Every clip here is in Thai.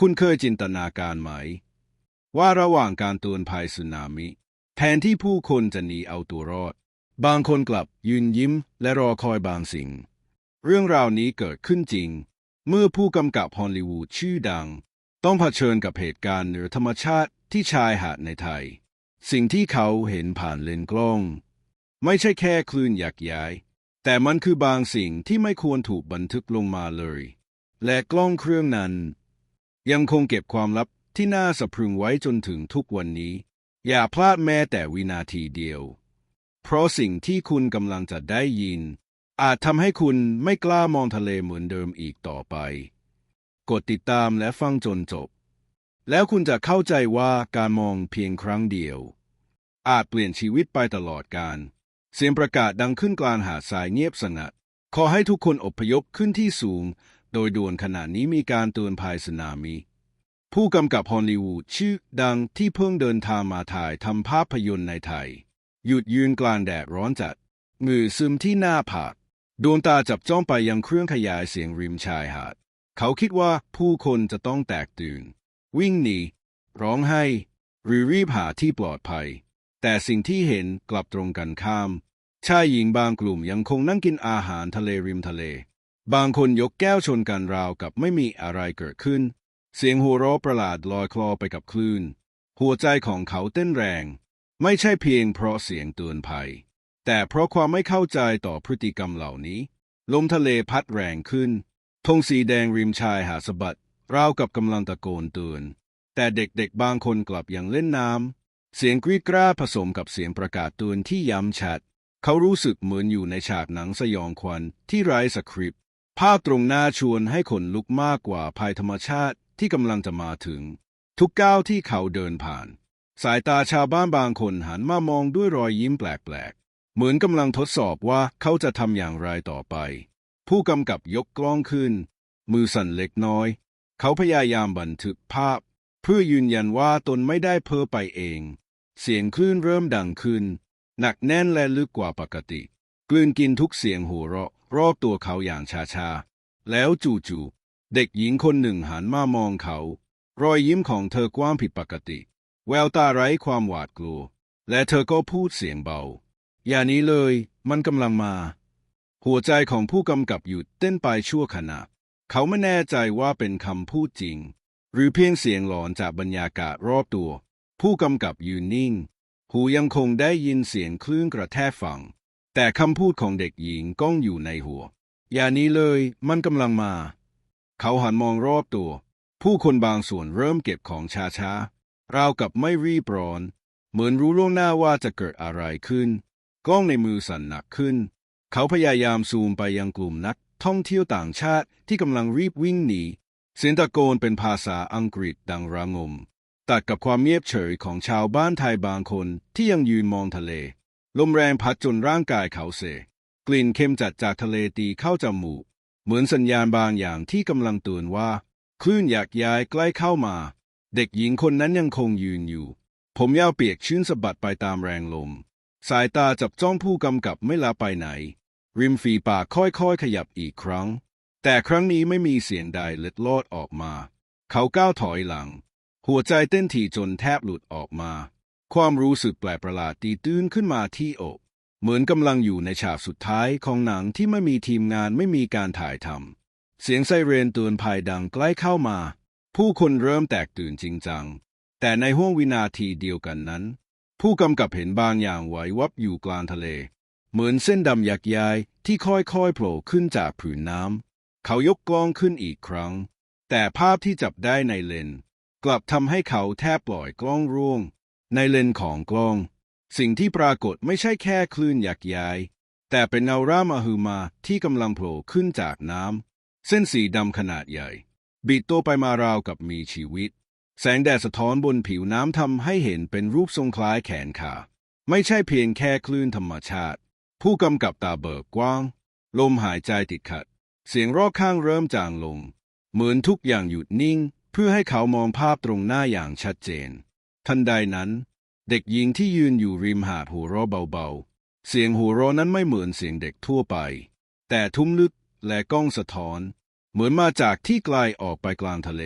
คุณเคยจินตนาการไหม ว่าระหว่างการตือนภัยสึนามิ แทนที่ผู้คนจะหนีเอาตัวรอด บางคนกลับยืนยิ้มและรอคอยบางสิ่ง เรื่องราวนี้เกิดขึ้นจริง เมื่อผู้กำกับฮอลลีวูดชื่อดัง ต้องเผชิญกับเหตุการณ์เหนือธรรมชาติที่ชายหาดในไทย สิ่งที่เขาเห็นผ่านเลนส์กล้อง ไม่ใช่แค่คลื่นยักย้าย แต่มันคือบางสิ่งที่ไม่ควรถูกบันทึกลงมาเลย และกล้องเครื่องนั้น ยังคงเก็บความลับที่น่าสะพรึงไว้จนถึงทุกวันนี้ อย่าพลาดแม้แต่วินาทีเดียว เพราะสิ่งที่คุณกำลังจะได้ยิน อาจทำให้คุณไม่กล้ามองทะเลเหมือนเดิมอีกต่อไป กดติดตามและฟังจนจบ แล้วคุณจะเข้าใจว่าการมองเพียงครั้งเดียว อาจเปลี่ยนชีวิตไปตลอดกาลเสียงประกาศดังขึ้นกลางหาดทรายเงียบสงัด ขอให้ทุกคนอพยพขึ้นที่สูง โดยด่วนขณะนี้มีการเตือนภัยสึนามิ ผู้กำกับฮอลลีวูดชื่อดังที่เพิ่งเดินทางมาถ่ายทำภาพยนตร์ในไทย หยุดยืนกลางแดดร้อนจัดมือซึมที่หน้าผากดวงตาจับจ้องไปยังเครื่องขยายเสียงริมชายหาด เขาคิดว่าผู้คนจะต้องแตกตื่น วิ่งหนี ร้องไห้ หรือรีบหาที่ปลอดภัย แต่สิ่งที่เห็นกลับตรงกันข้าม ชายหญิงบางกลุ่มยังคงนั่งกินอาหารทะเลริมทะเล บางคนยกแก้วชนกันราวกับไม่มีอะไรเกิดขึ้น เสียงหัวเราะประหลาดลอยคลอไปกับคลื่น หัวใจของเขาเต้นแรง ไม่ใช่เพียงเพราะเสียงเตือนภัย แต่เพราะความไม่เข้าใจต่อพฤติกรรมเหล่านี้ ลมทะเลพัดแรงขึ้นธงสีแดงริมชายหาดสะบัดราวกับกำลังตะโกนเตือน แต่เด็กๆบางคนกลับยังเล่นน้ำ เสียงกรีดกร้าผสมกับเสียงประกาศเตือนที่ย้ำชัด เขารู้สึกเหมือนอยู่ในฉากหนังสยองขวัญที่ไร้สคริปต์ ภาพตรงหน้าชวนให้ขนลุกมากกว่าภัยธรรมชาติที่กำลังจะมาถึง ทุกก้าวที่เขาเดินผ่าน สายตาชาวบ้านบางคนหันมามองด้วยรอยยิ้มแปลกๆ เหมือนกำลังทดสอบว่าเขาจะทำอย่างไรต่อไป ผู้กำกับยกกล้องขึ้น มือสั่นเล็กน้อย เขาพยายามบันทึกภาพ เพื่อยืนยันว่าตนไม่ได้เพ้อไปเอง เสียงคลื่นเริ่มดังขึ้น หนักแน่นและลึกกว่าปกติ กลืนกินทุกเสียงหัวเราะ รอบตัวเขาอย่างช้าๆ แล้วจู่ๆ เด็กหญิงคนหนึ่งหันมามองเขา รอยยิ้มของเธอกว้างผิดปกติ แววตาไร้ความหวาดกลัว และเธอก็พูดเสียงเบา อย่านี้เลย มันกำลังมา หัวใจของผู้กำกับหยุดเต้นไปชั่วขณะ เขาไม่แน่ใจว่าเป็นคำพูดจริง หรือเพียงเสียงหลอนจากบรรยากาศรอบตัว ผู้กำกับยืนนิ่ง หูยังคงได้ยินเสียงคลื่นกระแทกฝั่ง แต่คำพูดของเด็กหญิงก้องอยู่ในหัว อย่านี้เลยมันกำลังมา เขาหันมองรอบตัว ผู้คนบางส่วนเริ่มเก็บของช้าๆราวกับไม่รีบร้อน เหมือนรู้ล่วงหน้าว่าจะเกิดอะไรขึ้น กล้องในมือสั่นหนักขึ้น เขาพยายามซูมไปยังกลุ่มนัก ท่องเที่ยวต่างชาติที่กำลังรีบวิ่งหนีเสียงตะโกนเป็นภาษาอังกฤษดังระงม ตัดกับความเงียบเฉยของชาวบ้านไทยบางคนที่ยังยืนมองทะเล ลมแรงพัดจนร่างกายเขาเสกลิ่นเค็มจัดจากทะเลตีเข้าจมูก เหมือนสัญญาณบางอย่างที่กำลังเตือนว่า คลื่นอยากย้ายใกล้เข้ามา เด็กหญิงคนนั้นยังคงยืนอยู่ ผมยาวเปียกชื้นสะบัดไปตามแรงลม สายตาจับจ้องผู้กำกับไม่ลาไปไหน ริมฝีปากค่อยๆ ขยับอีกครั้ง แต่ครั้งนี้ไม่มีเสียงใดเล็ดลอดออกมา เขาก้าวถอยหลัง หัวใจเต้นถี่จนแทบหลุดออกมา ความรู้สึกแปลกประหลาดตีตื้นขึ้นมาที่อก เหมือนกำลังอยู่ในฉากสุดท้ายของหนังที่ไม่มีทีมงานไม่มีการถ่ายทำเสียงไซเรนเตือนภัยดังใกล้เข้ามา ผู้คนเริ่มแตกตื่นจริงจัง แต่ในห้วงวินาทีเดียวกันนั้น ผู้กำกับเห็นบางอย่างไหววับอยู่กลางทะเล เหมือนเส้นดำยักย้ายที่ค่อยๆโผล่ขึ้นจากผืนน้ำเขายกกล้องขึ้นอีกครั้ง แต่ภาพที่จับได้ในเลน กลับทำให้เขาแทบปล่อยกล้องร่วง ในเลนของกล้อง สิ่งที่ปรากฏไม่ใช่แค่คลื่นยักย้าย แต่เป็นเงาร่ามหึมาที่กำลังโผล่ขึ้นจากน้ำเส้นสีดำขนาดใหญ่ บิดตัวไปมาราวกับมีชีวิต แสงแดดสะท้อนบนผิวน้ำทำให้เห็นเป็นรูปทรงคล้ายแขนขา ไม่ใช่เพียงแค่คลื่นธรรมชาติ ผู้กำกับตาเบิกกว้าง ลมหายใจติดขัด เสียงรอบข้างเริ่มจางลง เหมือนทุกอย่างหยุดนิ่ง เพื่อให้เขามองภาพตรงหน้าอย่างชัดเจน ทันใดนั้น เด็กหญิงที่ยืนอยู่ริมหาดหัวเราะเบาๆ เสียงหัวเราะนั้นไม่เหมือนเสียงเด็กทั่วไป แต่ทุ้มลึกและก้องสะท้อน เหมือนมาจากที่ไกลออกไปกลางทะเล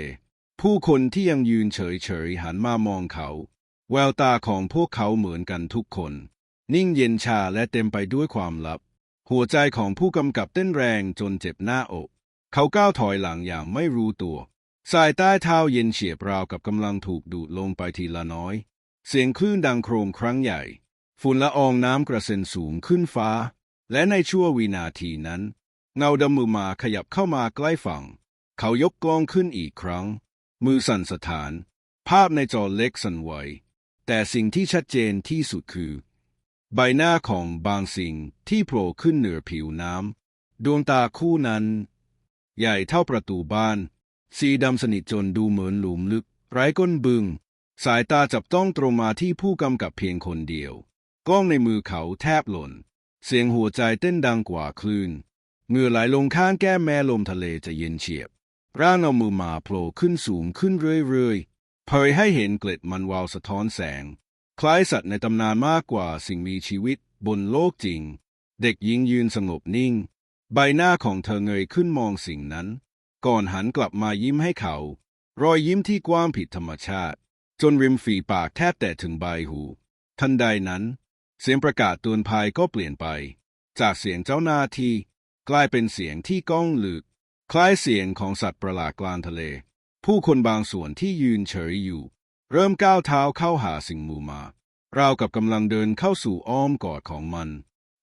ผู้คนที่ยังยืนเฉยๆหันมามองเขา แววตาของพวกเขาเหมือนกันทุกคน นิ่งเย็นชาและเต็มไปด้วยความลับ หัวใจของผู้กำกับเต้นแรงจนเจ็บหน้าอก เขาก้าวถอยหลังอย่างไม่รู้ตัว สายใต้เท้าเย็นเฉียบราวกับกำลังถูกดูดลงไปทีละน้อย เสียงคลื่นดังโครมครั้งใหญ่ ฝุ่นละอองน้ำกระเซ็นสูงขึ้นฟ้า และในชั่ววินาทีนั้น เงาดำมือมาขยับเข้ามาใกล้ฝั่ง เขายกกล้องขึ้นอีกครั้ง มือสั่นสะท้าน ภาพในจอเล็กสั่นไหว แต่สิ่งที่ชัดเจนที่สุดคือ ใบหน้าของบางสิ่งที่โผล่ขึ้นเหนือผิวน้ำดวงตาคู่นั้น ใหญ่เท่าประตูบ้าน สีดำสนิทจนดูเหมือนหลุมลึก ไร้ก้นบึง สายตาจับต้องตรงมาที่ผู้กำกับเพียงคนเดียว กล้องในมือเขาแทบหล่น เสียงหัวใจเต้นดังกว่าคลื่นเงื่อไหลลงข้างแก้มแม่ลมทะเลจะเย็นเฉียบ ร่างเอามือมาโผล่ขึ้นสูงขึ้นเรื่อยๆ เผยให้เห็นเกล็ดมันวาวสะท้อนแสง คล้ายสัตว์ในตำนานมากกว่าสิ่งมีชีวิตบนโลกจริง เด็กหญิงยืนสงบนิ่ง ใบหน้าของเธอเงยขึ้นมองสิ่งนั้น ก่อนหันกลับมายิ้มให้เขา รอยยิ้มที่กว้างผิดธรรมชาติ จนริมฝีปากแทบแต่ถึงใบหู ทันใดนั้น เสียงประกาศเตือนภัยก็เปลี่ยนไป จากเสียงเจ้าหน้าที่ กลายเป็นเสียงที่ก้องลึก คล้ายเสียงของสัตว์ประหลาดกลางทะเล ผู้คนบางส่วนที่ยืนเฉยอยู่ เริ่มก้าวเท้าเข้าหาสิ่งมูมาราวกับกำลังเดินเข้าสู่อ้อมกอดของมัน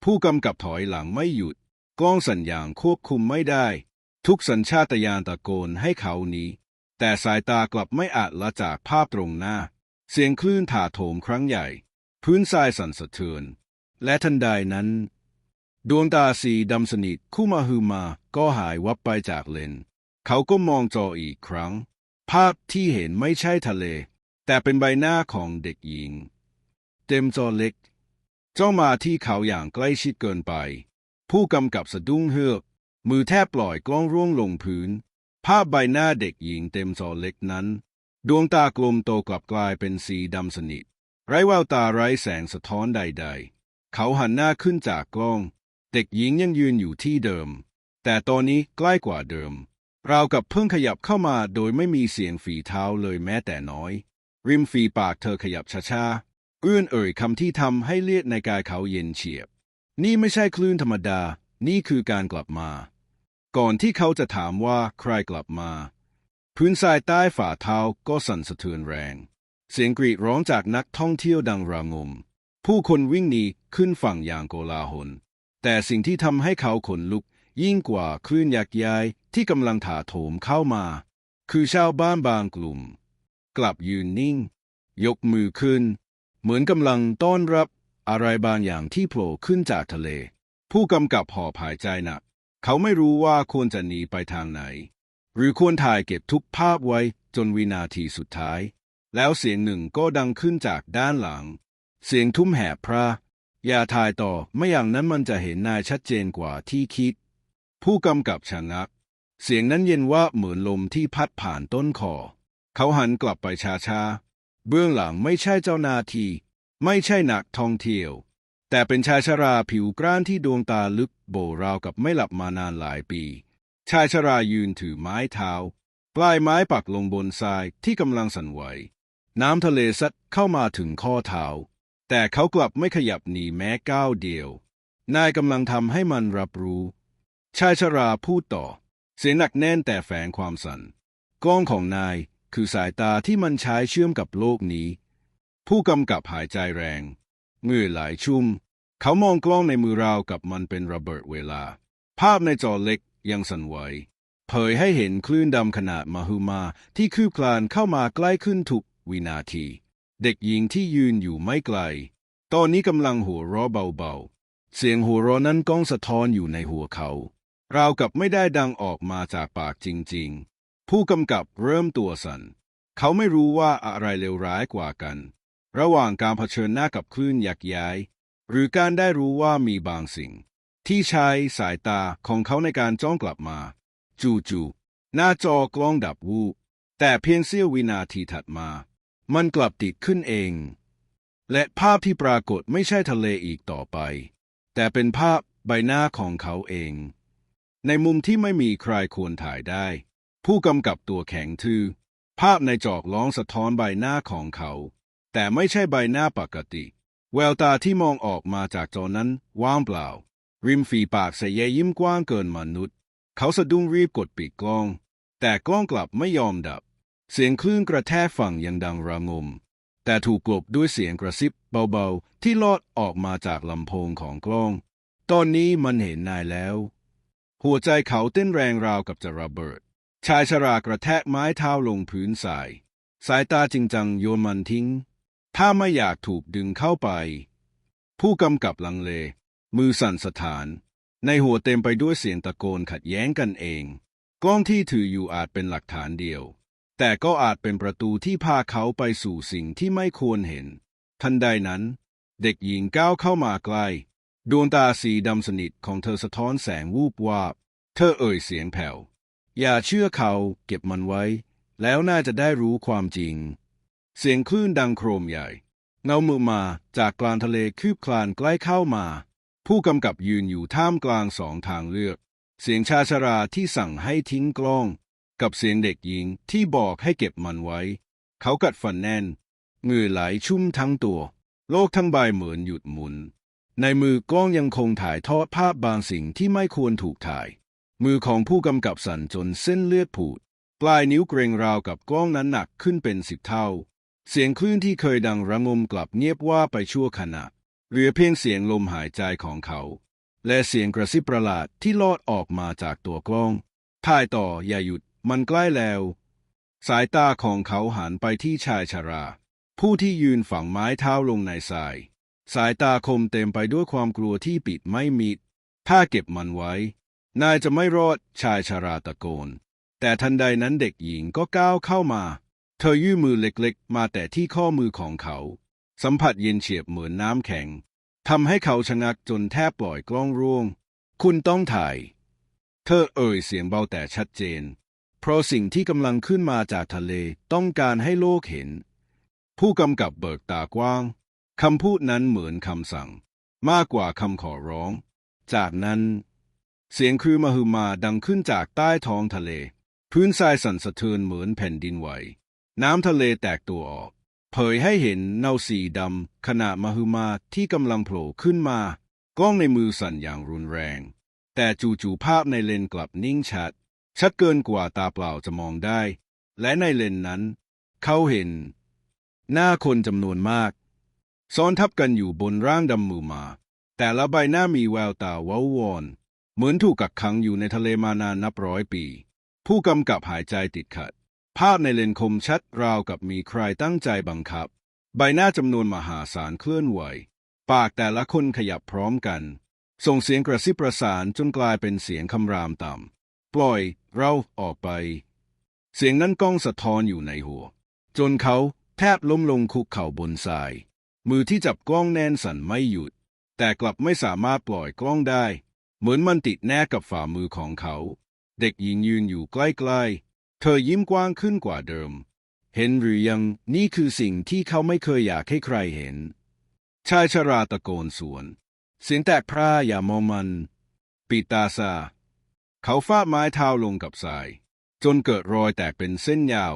ผู้กำกับถอยหลังไม่หยุด กล้องสัญญาณควบคุมไม่ได้ ทุกสัญชาตญาณตะโกนให้เขาหนีแต่สายตากลับไม่อาจละจากภาพตรงหน้า เสียงคลื่นถาโถมครั้งใหญ่ พื้นทรายสั่นสะเทือน และทันใดนั้น ดวงตาสีดำสนิทคู่มาฮือมาก็หายวับไปจากเลน เขาก็มองจออีกครั้ง ภาพที่เห็นไม่ใช่ทะเล แต่เป็นใบหน้าของเด็กหญิง เต็มจอเล็กจ้องมาที่เขาอย่างใกล้ชิดเกินไป ผู้กำกับสะดุ้งเฮือก มือแทบปล่อยกล้องร่วงลงพื้น ภาพใบหน้าเด็กหญิงเต็มจอเล็กนั้น ดวงตากลมโตกลับกลายเป็นสีดำสนิท ไร้แววตาไร้แสงสะท้อนใด ๆ เขาหันหน้าขึ้นจากกล้อง เด็กหญิงยังยืนอยู่ที่เดิม แต่ตอนนี้ใกล้กว่าเดิมราวกับเพิ่งขยับเข้ามาโดยไม่มีเสียงฝีเท้าเลยแม้แต่น้อย ริมฝีปากเธอขยับช้าๆเอื้อนเอ่ยคำที่ทำให้เลือดในกายเขาเย็นเฉียบ นี่ไม่ใช่คลื่นธรรมดา นี่คือการกลับมา ก่อนที่เขาจะถามว่าใครกลับมา พื้นทรายใต้ฝ่าเท้าก็สั่นสะเทือนแรง เสียงกรีดร้องจากนักท่องเที่ยวดังระงม ผู้คนวิ่งหนีขึ้นฝั่งอย่างโกลาหล แต่สิ่งที่ทำให้เขาขนลุกยิ่งกว่าคลื่นยักษ์ใหญ่ที่กำลังถาโถมเข้ามา คือชาวบ้านบางกลุ่ม กลับยืนนิ่ง ยกมือขึ้น เหมือนกำลังต้อนรับอะไรบางอย่างที่โผล่ขึ้นจากทะเล ผู้กำกับหอบหายใจหนัก เขาไม่รู้ว่าควรจะหนีไปทางไหน หรือควรถ่ายเก็บทุกภาพไว้จนวินาทีสุดท้าย แล้วเสียงหนึ่งก็ดังขึ้นจากด้านหลัง เสียงทุ่มแหบพระ อย่าถ่ายต่อไม่อย่างนั้นมันจะเห็นนายชัดเจนกว่าที่คิด ผู้กำกับชะงัก เสียงนั้นเย็นว่าเหมือนลมที่พัดผ่านต้นคอ เขาหันกลับไปช้าๆเบื้องหลังไม่ใช่เจ้านาที ไม่ใช่นักท่องเที่ยว แต่เป็นชายชราผิวกร้านที่ดวงตาลึกโบราวกับไม่หลับมานานหลายปี ชายชรายืนถือไม้เท้า ปลายไม้ปักลงบนทรายที่กำลังสั่นไหว น้ำทะเลซัดเข้ามาถึงข้อเท้า แต่เขากลับไม่ขยับหนีแม้ก้าวเดียว นายกำลังทำให้มันรับรู้ ชายชราพูดต่อ เสียงหนักแน่นแต่แฝงความสัน่นกล้องของนายคือสายตาที่มันใช้เชื่อมกับโลกนี้ ผู้กำกับหายใจแรง เมื่อหลายชุ่ม เขามองกล้องในมือเรากับมันเป็นระเบิดเวลา ภาพในจอเล็กยังสั่นไหวเผยให้เห็นคลื่นดำขนาดมหึมาที่คืบคลานเข้ามาใกล้ขึ้นทุกวินาที เด็กหญิงที่ยืนอยู่ไม่ไกล ตอนนี้กำลังหัวเราะเบาๆ เสียงหัวเราะนั้นก้องสะท้อนอยู่ในหัวเขา ราวกับไม่ได้ดังออกมาจากปากจริงๆ ผู้กำกับเริ่มตัวสัน่น เขาไม่รู้ว่าอะไรเลวร้ายกว่ากัน ระหว่างการเผชิญหน้ากับคลื่นยักย้าย หรือการได้รู้ว่ามีบางสิ่ง ที่ใช้สายตาของเขาในการจ้องกลับมา จู่ๆหน้าจอกล้องดับวูบแต่เพียงเสี้ยววินาทีถัดมา มันกลับติดขึ้นเอง และภาพที่ปรากฏไม่ใช่ทะเลอีกต่อไป แต่เป็นภาพใบหน้าของเขาเอง ในมุมที่ไม่มีใครควรถ่ายได้ ผู้กำกับตัวแข็งทื่อภาพในจอกล้องสะท้อนใบหน้าของเขา แต่ไม่ใช่ใบหน้าปกติ แววตาที่มองออกมาจากจอนั้นว่างเปล่า ริมฝีปากใส่เยยิ้มกว้างเกินมนุษย์ เขาสะดุ้งรีบกดปิดกล้อง แต่กล้องกลับไม่ยอมดับ เสียงคลื่นกระแทกฝั่งยังดังระงม แต่ถูกกลบด้วยเสียงกระซิบเบาๆ ที่ลอดออกมาจากลำโพงของกล้อง ตอนนี้มันเห็นนายแล้ว หัวใจเขาเต้นแรงราวกับจะระเบิด ชายชรากระแทกไม้เท้าลงพื้นทราย สายตาจริงจังโยนมันทิ้ง ถ้าไม่อยากถูกดึงเข้าไป ผู้กำกับลังเล มือสั่นสถาน ในหัวเต็มไปด้วยเสียงตะโกนขัดแย้งกันเอง กล้องที่ถืออยู่อาจเป็นหลักฐานเดียว แต่ก็อาจเป็นประตูที่พาเขาไปสู่สิ่งที่ไม่ควรเห็น ทันใดนั้น เด็กหญิงก้าวเข้ามาใกล้ ดวงตาสีดำสนิทของเธอสะท้อนแสงวูบวาบ เธอเอ่ยเสียงแผ่ว อย่าเชื่อเขาเก็บมันไว้ แล้วน่าจะได้รู้ความจริง เสียงคลื่นดังโครมใหญ่ เงามือมาจากกลางทะเลคืบคลานใกล้เข้ามา ผู้กำกับยืนอยู่ท่ามกลางสองทางเลือก เสียงชาชราที่สั่งให้ทิ้งกล้อง กับเสียงเด็กหญิงที่บอกให้เก็บมันไว้ เขากัดฟันแน่นเหงื่อไหลชุ่มทั้งตัว โลกทั้งใบเหมือนหยุดหมุน ในมือกล้องยังคงถ่ายทอดภาพบางสิ่งที่ไม่ควรถูกถ่าย มือของผู้กำกับสั่นจนเส้นเลือดผูดปลายนิ้วเกรงราวกับกล้องนั้นหนักขึ้นเป็นสิบเท่า เสียงคลื่นที่เคยดังระงมกลับเงียบว่าไปชั่วขณะ เหลือเพียงเสียงลมหายใจของเขา และเสียงกระซิบประหลาดที่ลอดออกมาจากตัวกล้องถ่ายต่ออย่าหยุดมันใกล้แล้ว สายตาของเขาหันไปที่ชายชรา ผู้ที่ยืนฝังไม้เท้าลงในทราย สายตาคมเต็มไปด้วยความกลัวที่ปิดไม่มิดถ้าเก็บมันไว้ นายจะไม่รอดชายชราตะโกน แต่ทันใดนั้นเด็กหญิงก็ก้าวเข้ามา เธอยื่นมือเล็กๆ มาแต่ที่ข้อมือของเขา สัมผัสเย็นเฉียบเหมือนน้ำแข็งทำให้เขาชะงักจนแทบปล่อยกล้องร่วง คุณต้องถ่าย เธอเอ่ยเสียงเบาแต่ชัดเจน เพราะสิ่งที่กำลังขึ้นมาจากทะเลต้องการให้โลกเห็น ผู้กำกับเบิกตากว้างคำพูดนั้นเหมือนคำสั่ง มากกว่าคำขอร้อง จากนั้น เสียงครือมหึมาดังขึ้นจากใต้ท้องทะเล พื้นทรายสั่นสะเทือนเหมือนแผ่นดินไหว น้ำทะเลแตกตัวออก เผยให้เห็นเงาสีดำขณะมหึมาที่กำลังโผล่ขึ้นมา กล้องในมือสั่นอย่างรุนแรง แต่จู่ๆภาพในเลนกลับนิ่งชัด ชัดเกินกว่าตาเปล่าจะมองได้ และในเลนนั้น เขาเห็น หน้าคนจำนวนมาก ซ้อนทับกันอยู่บนร่างดำมือมา แต่ละใบหน้ามีแววตาเว้าวอน เหมือนถูกกักขังอยู่ในทะเลมานานนับร้อยปี ผู้กำกับหายใจติดขัด ภาพในเลนส์คมชัดราวกับมีใครตั้งใจบังคับ ใบหน้าจำนวนมหาศาลเคลื่อนไหว ปากแต่ละคนขยับพร้อมกัน ส่งเสียงกระซิบประสานจนกลายเป็นเสียงคำรามต่ำ ปล่อยเราออกไป เสียงนั้นก้องสะท้อนอยู่ในหัว จนเขาแทบล้มลงคุกเข่าบนทราย มือที่จับกล้องแน่นสั่นไม่หยุด แต่กลับไม่สามารถปล่อยกล้องได้ เหมือนมันติดแนบกับฝ่ามือของเขา เด็กหญิงยืนอยู่ใกล้ๆ เธอยิ้มกว้างขึ้นกว่าเดิม เห็นหรือยังนี่คือสิ่งที่เขาไม่เคยอยากให้ใครเห็น ชายชราตะโกนสวน เสียงแตกพร่าอย่ามองมัน ปิตาซา เขาฟาดไม้เท้าลงกับทราย จนเกิดรอยแตกเป็นเส้นยาว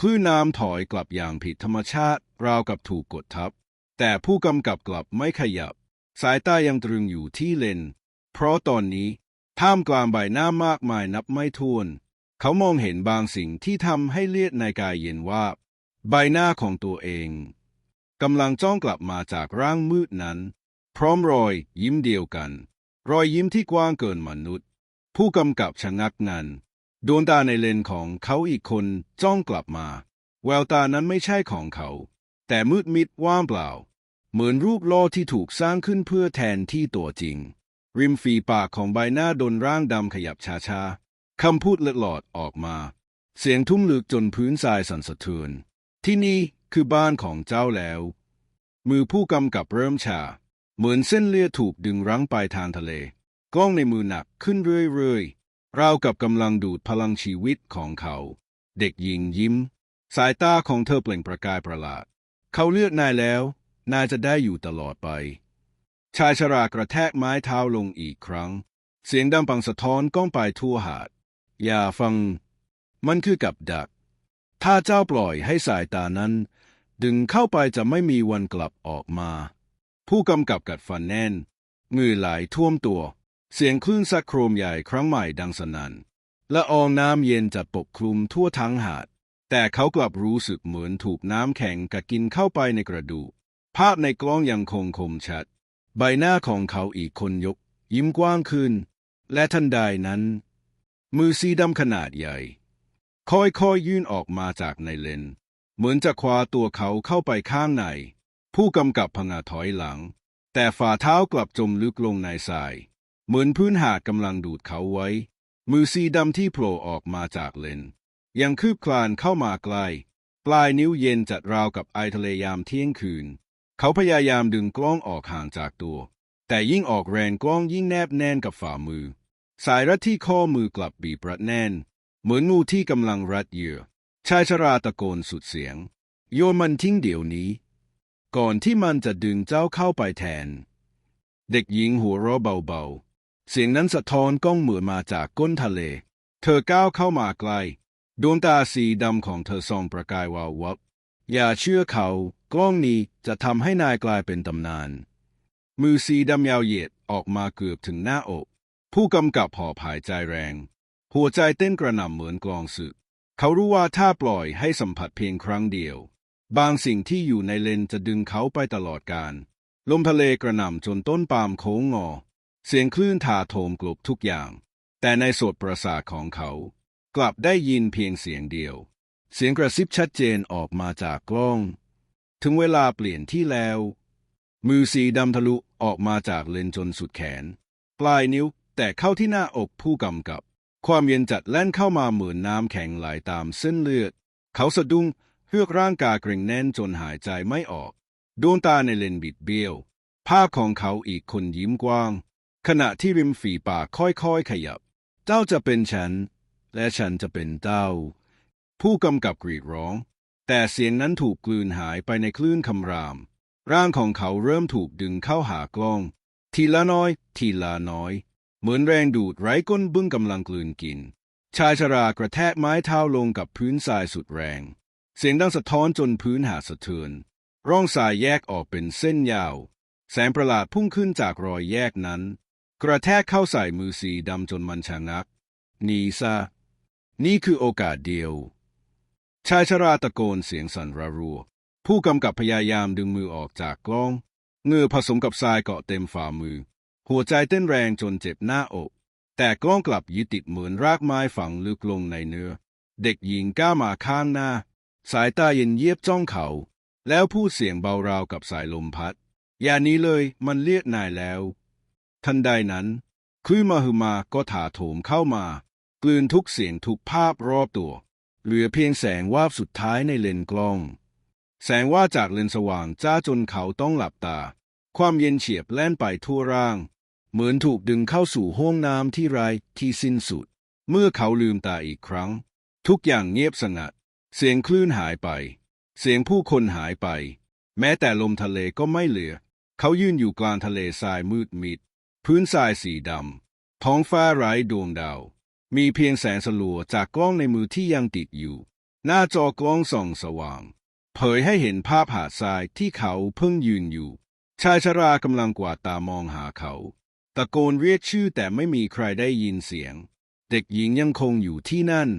คลื่นน้ำถอยกลับอย่างผิดธรรมชาติ ราวกับถูกกดทับ แต่ผู้กำกับกลับไม่ขยับ สายตายังตรึงอยู่ที่เลน เพราะตอนนี้ท่ามกลางใบหน้ามากมายนับไม่ถ้วน เขามองเห็นบางสิ่งที่ทำให้เลือดในกายเย็นว่า ใบหน้าของตัวเองกำลังจ้องกลับมาจากร่างมืดนั้น พร้อมรอยยิ้มเดียวกัน รอยยิ้มที่กว้างเกินมนุษย์ ผู้กำกับชะงักงันดวงตาในเลนของเขาอีกคนจ้องกลับมา แววตานั้นไม่ใช่ของเขา แต่มืดมิดว่างเปล่า เหมือนรูปล่อที่ถูกสร้างขึ้นเพื่อแทนที่ตัวจริง ริมฝีปากของใบหน้าดนร่างดำขยับช้าๆ คำพูดเล็ดหลอดออกมา เสียงทุ่มลึกจนพื้นทรายสั่นสะเทือน ที่นี่คือบ้านของเจ้าแล้ว มือผู้กำกับเริ่มชา เหมือนเส้นเลือดถูกดึงรั้งไปทางทะเล กล้องในมือหนักขึ้นเรื่อยๆราวกับกำลังดูดพลังชีวิตของเขา เด็กหญิงยิ้ม สายตาของเธอเปล่งประกายประหลาด เขาเลือกนายแล้ว นายจะได้อยู่ตลอดไป ชายชรากระแทกไม้เท้าลงอีกครั้ง เสียงดังปังสะท้อนก้องไปทั่วหาด อย่าฟัง มันคือกับดัก ถ้าเจ้าปล่อยให้สายตานั้น ดึงเข้าไปจะไม่มีวันกลับออกมา ผู้กำกับกัดฟันแน่นเงื่อไหลท่วมตัว เสียงคลื่นซักโครมใหญ่ครั้งใหม่ดังสนั่นละอองน้ำเย็นจัดปกคลุมทั่วทั้งหาด แต่เขากลับรู้สึกเหมือนถูกน้ำแข็งกัดกินเข้าไปในกระดูกภาพในกล้องยังคงคมชัด ใบหน้าของเขาอีกคนยก ยิ้มกว้างขึ้น และทันใดนั้น มือสีดำขนาดใหญ่ ค่อยๆยื่นออกมาจากในเลน เหมือนจะคว้าตัวเขาเข้าไปข้างใน ผู้กำกับพงาถอยหลัง แต่ฝ่าเท้ากลับจมลึกลงในทราย เหมือนพื้นหาดกำลังดูดเขาไว้ มือสีดำที่โผล่ออกมาจากเลน ยังคืบคลานเข้ามาใกล้ปลายนิ้วเย็นจัดราวกับไอทะเลยามเที่ยงคืน เขาพยายามดึงกล้องออกห่างจากตัว แต่ยิ่งออกแรงกล้องยิ่งแนบแน่นกับฝ่ามือ สายรัดที่ข้อมือกลับบีบรัดแน่น เหมือนงูที่กำลังรัดเหยื่อ ชายชราตะโกนสุดเสียง โยนมันทิ้งเดี๋ยวนี้ ก่อนที่มันจะดึงเจ้าเข้าไปแทน เด็กหญิงหัวเราะเบาๆ เสียงนั้นสะท้อนกล้องเหมือนมาจากก้นทะเล เธอก้าวเข้ามาใกล้ ดวงตาสีดำของเธอส่องประกายวาววับ อย่าเชื่อเขา กล้องนี้จะทำให้นายกลายเป็นตำนาน มือสีดำยาวเหยียดออกมาเกือบถึงหน้าอก ผู้กำกับหอบหายใจแรง หัวใจเต้นกระหน่ำเหมือนกลองสึก เขารู้ว่าถ้าปล่อยให้สัมผัสเพียงครั้งเดียว บางสิ่งที่อยู่ในเลนจะดึงเขาไปตลอดกาลลมทะเลกระหน่ำจนต้นปาล์มโค้งงอ เสียงคลื่นถาโถมกลบทุกอย่าง แต่ในโสดประสาทของเขา กลับได้ยินเพียงเสียงเดียว เสียงกระซิบชัดเจนออกมาจากกล้อง ถึงเวลาเปลี่ยนที่แล้ว มือสีดำทะลุออกมาจากเลนจนสุดแขน ปลายนิ้ว แตะเข้าที่หน้าอกผู้กำกับ ความเย็นจัดแล่นเข้ามาเหมือนน้ำแข็งไหลตามเส้นเลือด เขาสะดุ้งเฮือกร่างกายเกร็งแน่นจนหายใจไม่ออก ดวงตาในเลนบิดเบี้ยว ภาพของเขาอีกคนยิ้มกว้าง ขณะที่ริมฝีปากค่อยๆขยับ เจ้าจะเป็นฉัน และฉันจะเป็นเจ้า ผู้กำกับกรีดร้อง แต่เสียงนั้นถูกกลืนหายไปในคลื่นคำราม ร่างของเขาเริ่มถูกดึงเข้าหากล้อง ทีละน้อย ทีละน้อย เหมือนแรงดูดไร้ก้นบึ้งกำลังกลืนกิน ชายชรากระแทกไม้เท้าลงกับพื้นทรายสุดแรง เสียงดังสะท้อนจนพื้นหาสะเทือน ร่องทรายแยกออกเป็นเส้นยาว แสงประหลาดพุ่งขึ้นจากรอยแยกนั้น กระแทกเข้าใส่มือสีดำจนมันชะงักหนีซะนี่คือโอกาสเดียว ชายชราตะโกนเสียงสั่นระรัว ผู้กำกับพยายามดึงมือออกจากกล้องเงื่อผสมกับทรายเกาะเต็มฝ่ามือ หัวใจเต้นแรงจนเจ็บหน้าอก แต่กล้องกลับยึดติดเหมือนรากไม้ฝังลึกลงในเนื้อ เด็กหญิงก้ามาข้างหน้า สายตาเย็นเยียบจ้องเขา แล้วพูดเสียงเบาราวกับสายลมพัด อย่านี้เลยมันเรียกนายแล้ว ทันใดนั้นคลื่นมหึมาก็ถาโถมเข้ามา กลืนทุกเสียงทุกภาพรอบตัว เหลือเพียงแสงวาบสุดท้ายในเลนกล้อง แสงว่าจากเลนสว่างจ้าจนเขาต้องหลับตา ความเย็นเฉียบแล่นไปทั่วร่าง เหมือนถูกดึงเข้าสู่ห้องน้ำที่ไร้ที่สิ้นสุด เมื่อเขาลืมตาอีกครั้ง ทุกอย่างเงียบสงัด เสียงคลื่นหายไป เสียงผู้คนหายไป แม้แต่ลมทะเลก็ไม่เหลือ เขายืนอยู่กลางทะเลทรายมืดมิด พื้นทรายสีดำท้องฟ้าไร้ดวงดาว มีเพียงแสงสลัวจากกล้องในมือที่ยังติดอยู่ หน้าจอกล้องส่องสว่าง เผยให้เห็นภาพหาดทรายที่เขาเพิ่งยืนอยู่ ชายชรากำลังกวาดตามองหาเขา ตะโกนเรียกชื่อแต่ไม่มีใครได้ยินเสียง เด็กหญิงยังคงอยู่ที่นั่น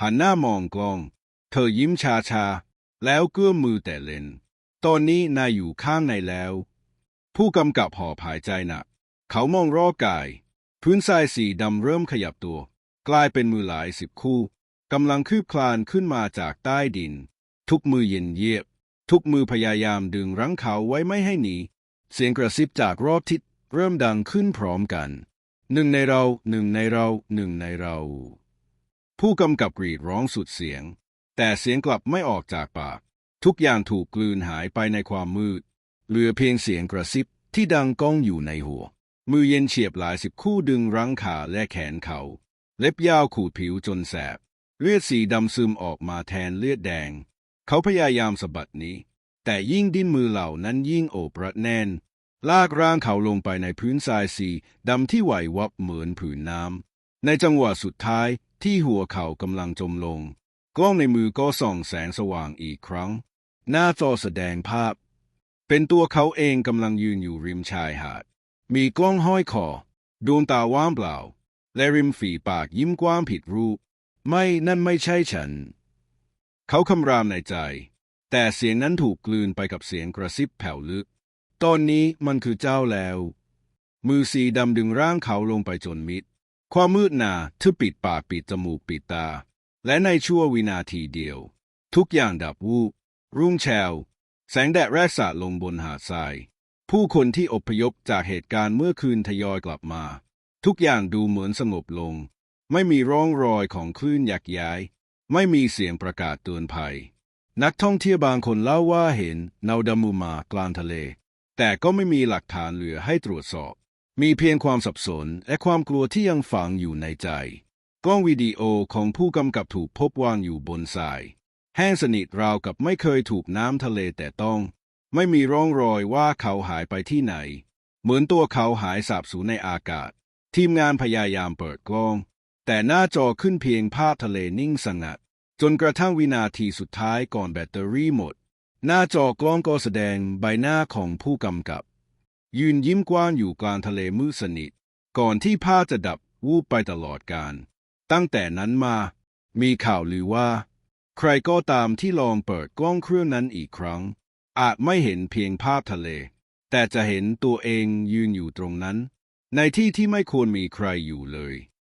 หันหน้ามองกล้อง เธอยิ้มชาชาๆแล้วเกื้อมมือแต่เล่น ตอนนี้นายอยู่ข้างในแล้ว ผู้กำกับหอบหายใจหนัก เขามองรอบกาย พื้นทรายสีดำเริ่มขยับตัว กลายเป็นมือหลายสิบคู่กำลังคืบคลานขึ้นมาจากใต้ดิน ทุกมือเย็นเยียบ ทุกมือพยายามดึงรั้งเขาไว้ไม่ให้หนี เสียงกระซิบจากรอบทิศ เริ่มดังขึ้นพร้อมกันหนึ่งในเราหนึ่งในเราหนึ่งในเรา ผู้กำกับกรีดร้องสุดเสียง แต่เสียงกลับไม่ออกจากปาก ทุกอย่างถูกกลืนหายไปในความมืด เหลือเพียงเสียงกระซิบที่ดังก้องอยู่ในหัว มือเย็นเฉียบหลายสิบคู่ดึงรั้งขาและแขนเขา เล็บยาวขูดผิวจนแสบ เลือดสีดำซึมออกมาแทนเลือดแดง เขาพยายามสะบัดนี้ แต่ยิ่งดิ้นมือเหล่านั้นยิ่งโอบรัดแน่น ลากร่างเขาลงไปในพื้นทรายสีดำที่ไหววับเหมือนผืนน้ำ ในจังหวะสุดท้ายที่หัวเขากำลังจมลง กล้องในมือก็ส่องแสงสว่างอีกครั้ง หน้าจอแสดงภาพ เป็นตัวเขาเองกำลังยืนอยู่ริมชายหาด มีกล้องห้อยคอดวงตาว่างเปล่า และริมฝีปากยิ้มกว้างผิดรูป ไม่นั่นไม่ใช่ฉัน เขาคำรามในใจ แต่เสียงนั้นถูกกลืนไปกับเสียงกระซิบแผ่วลึก ตอนนี้มันคือเจ้าแล้ว มือสีดำดึงร่างเขาลงไปจนมิด ความมืดหนาทึบปิดปากปิดจมูกปิดตา และในชั่ววินาทีเดียว ทุกอย่างดับวูบรุ่งเช้าแสงแดดแรกสาดลงบนหาดทราย ผู้คนที่อพยพจากเหตุการณ์เมื่อคืนทยอยกลับมา ทุกอย่างดูเหมือนสงบลง ไม่มีร่องรอยของคลื่นยักย้าย ไม่มีเสียงประกาศเตือนภัย นักท่องเที่ยวบางคนเล่าว่าเห็นเนาดำมุมากลางทะเล แต่ก็ไม่มีหลักฐานเหลือให้ตรวจสอบ มีเพียงความสับสนและความกลัวที่ยังฝังอยู่ในใจกล้องวิดีโอของผู้กำกับถูกพบวางอยู่บนทราย แห้งสนิทราวกับไม่เคยถูกน้ำทะเลแต่ต้อง ไม่มีร่องรอยว่าเขาหายไปที่ไหน เหมือนตัวเขาหายสาบสูญในอากาศ ทีมงานพยายามเปิดกล้อง แต่หน้าจอขึ้นเพียงภาพทะเลนิ่งสงัด จนกระทั่งวินาทีสุดท้ายก่อนแบตเตอรี่หมด หน้าจอกล้องก็แสดงใบหน้าของผู้กำกับ ยืนยิ้มกว้างอยู่กลางทะเลมืดสนิท ก่อนที่ภาพจะดับวูบไปตลอดกาลตั้งแต่นั้นมา มีข่าวลือว่า ใครก็ตามที่ลองเปิดกล้องเครื่องนั้นอีกครั้ง อาจไม่เห็นเพียงภาพทะเล แต่จะเห็นตัวเองยืนอยู่ตรงนั้น ในที่ที่ไม่ควรมีใครอยู่เลย